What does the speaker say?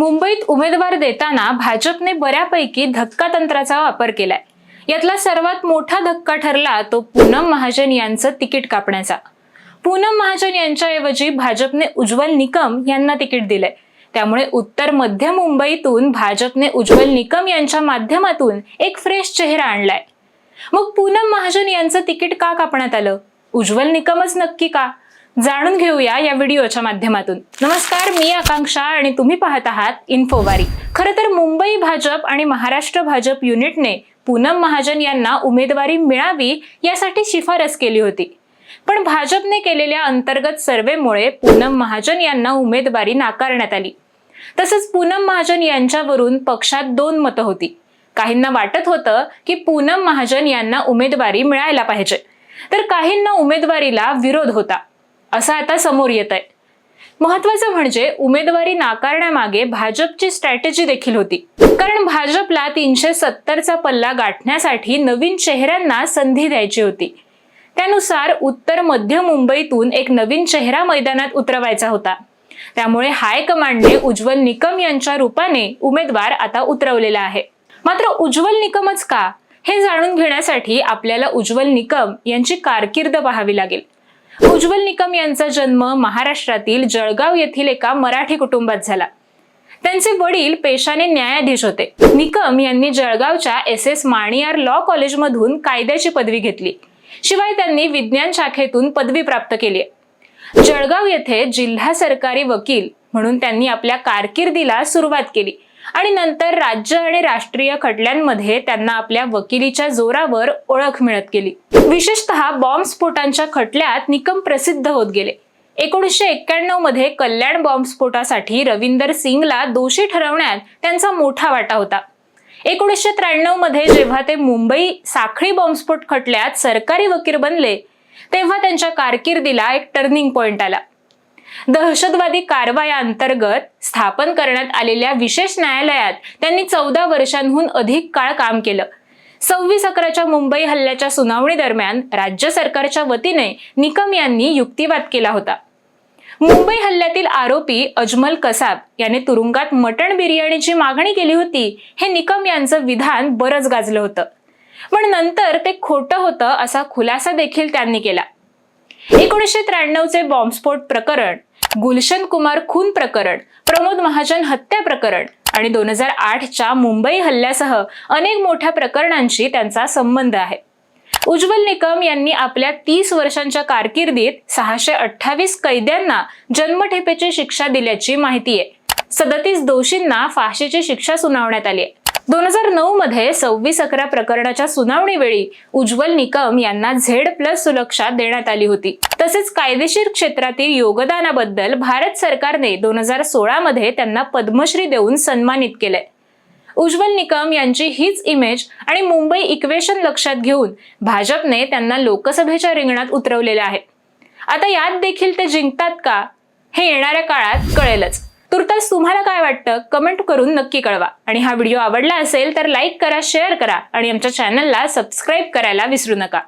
मुंबईत उमेदवार देताना भाजपने बऱ्यापैकी धक्का तंत्राचा वापर केलाय. यातला सर्वात मोठा धक्का ठरला तो पूनम महाजन यांचं तिकीट कापण्याचा. पूनम महाजन यांच्याऐवजी भाजपने उज्ज्वल निकम यांना तिकीट दिलंय. त्यामुळे उत्तर मध्य मुंबईतून भाजपने उज्ज्वल निकम यांच्या माध्यमातून एक फ्रेश चेहरा आणलाय. मग पूनम महाजन यांचं तिकीट का कापण्यात आलं? उज्ज्वल निकमच नक्की का? जाणून घेऊया या व्हिडिओच्या माध्यमातून. नमस्कार मी आकांक्षा आणि तुम्ही पाहत आहात इन्फोवारी. खरं तर मुंबई भाजप आणि महाराष्ट्र भाजप युनिटने पूनम महाजन यांना उमेदवारी मिळावी यासाठी शिफारस केली होती. पण भाजपने केलेल्या अंतर्गत सर्वेमुळे पूनम महाजन यांना उमेदवारी नाकारण्यात आली. तसंच पूनम महाजन यांच्यावरून पक्षात दोन मतं होती. काहींना वाटत होतं की पूनम महाजन यांना उमेदवारी मिळायला पाहिजे. तर काहींना उमेदवारीला विरोध होता. असं आता समोर येत आहे. महत्वाचं म्हणजे उमेदवारी नाकारण्यामागे भाजपची स्ट्रॅटेजी देखील होती. कारण भाजपला तीनशे सत्तरचा पल्ला गाठण्यासाठी नवीन चेहऱ्यांना संधी द्यायची होती. त्यानुसार उत्तर मध्य मुंबईतून एक नवीन चेहरा मैदानात उतरवायचा होता. त्यामुळे हायकमांडने उज्ज्वल निकम यांच्या रूपाने उमेदवार आता उतरवलेला आहे. मात्र उज्ज्वल निकमच का? हे जाणून घेण्यासाठी आपल्याला उज्ज्वल निकम यांची कारकीर्द पाहावी लागेल. उज्ज्वल निकम यांचा जन्म महाराष्ट्रातील जळगाव येथील एका मराठी कुटुंबात झाला. त्यांचे वडील पेशाने न्यायाधीश होते. निकम यांनी जळगावच्या एस एस माणियार लॉ कॉलेजमधून कायद्याची पदवी घेतली. शिवाय त्यांनी विज्ञान शाखेतून पदवी प्राप्त केली. जळगाव येथे जिल्हा सरकारी वकील म्हणून त्यांनी आपल्या कारकिर्दीला सुरुवात केली. आणि नंतर राज्य आणि राष्ट्रीय खटल्यांमध्ये त्यांना आपल्या वकिलीच्या जोरावर ओळख मिळत गेली. विशेषतः बॉम्बस्फोटांच्या खटल्यात निकम प्रसिद्ध होत गेले. एकोणीसशे एक्क्याण्णवमध्ये कल्याण बॉम्बस्फोटासाठी रविंदर सिंगला दोषी ठरवण्यात त्यांचा मोठा वाटा होता. एकोणीसशे त्र्याण्णवमध्ये जेव्हा ते मुंबई साखळी बॉम्बस्फोट खटल्यात सरकारी वकील बनले तेव्हा त्यांच्या कारकिर्दीला एक टर्निंग पॉइंट आला. दहशतवादी कारवाया अंतर्गत स्थापन करण्यात आलेल्या विशेष न्यायालयात त्यांनी चौदा वर्षांहून अधिक काळ काम केलं. सव्वीस अकराच्या मुंबई हल्ल्याच्या सुनावणी दरम्यान राज्य सरकारच्या वतीने निकम यांनी युक्तिवाद केला होता. मुंबई हल्ल्यातील आरोपी अजमल कसाब याने तुरुंगात मटण बिर्याणीची मागणी केली होती हे निकम यांचं विधान बरंच गाजलं होतं. पण नंतर ते खोटं होतं असा खुलासा देखील त्यांनी केला. एकोणीसशे त्र्याण्णवचे बॉम्बस्फोट प्रकरण गुलशन कुमार खून प्रकरण प्रमोद महाजन हत्या प्रकरण आणि दोन हजार आठच्या मुंबई हल्ल्यासह अनेक मोठ्या प्रकरणांशी त्यांचा संबंध आहे. उज्ज्वल निकम यांनी आपल्या तीस वर्षांच्या कारकिर्दीत सहाशे अठ्ठावीस कैद्यांना जन्मठेपेची शिक्षा दिल्याची माहिती आहे. सदतीस दोषींना फाशीची शिक्षा सुनावण्यात आली आहे. दोन हजार नऊ मध्ये सव्वीस अकरा प्रकरणाच्या सुनावणीवेळी उज्ज्वल निकम यांना झेड प्लस सुरक्षा देण्यात आली होती. तसेच कायदेशीर क्षेत्रातील योगदानाबद्दल भारत सरकारने दोन हजार सोळा मध्ये त्यांना पद्मश्री देऊन सन्मानित केलंय उज्ज्वल निकम यांची हीच इमेज आणि मुंबई इक्वेशन लक्षात घेऊन भाजपने त्यांना लोकसभेच्या रिंगणात उतरवलेले आहे. आता यात देखील ते जिंकतात का हे येणाऱ्या काळात कळेलच. तुर्तास तुम्हाला काय वाटतं? कमेंट करून नक्की कळवा. आणि हा व्हिडिओ आवडला असेल तर लाईक करा शेअर करा आणि आमच्या चॅनलला सबस्क्राईब करायला विसरू नका.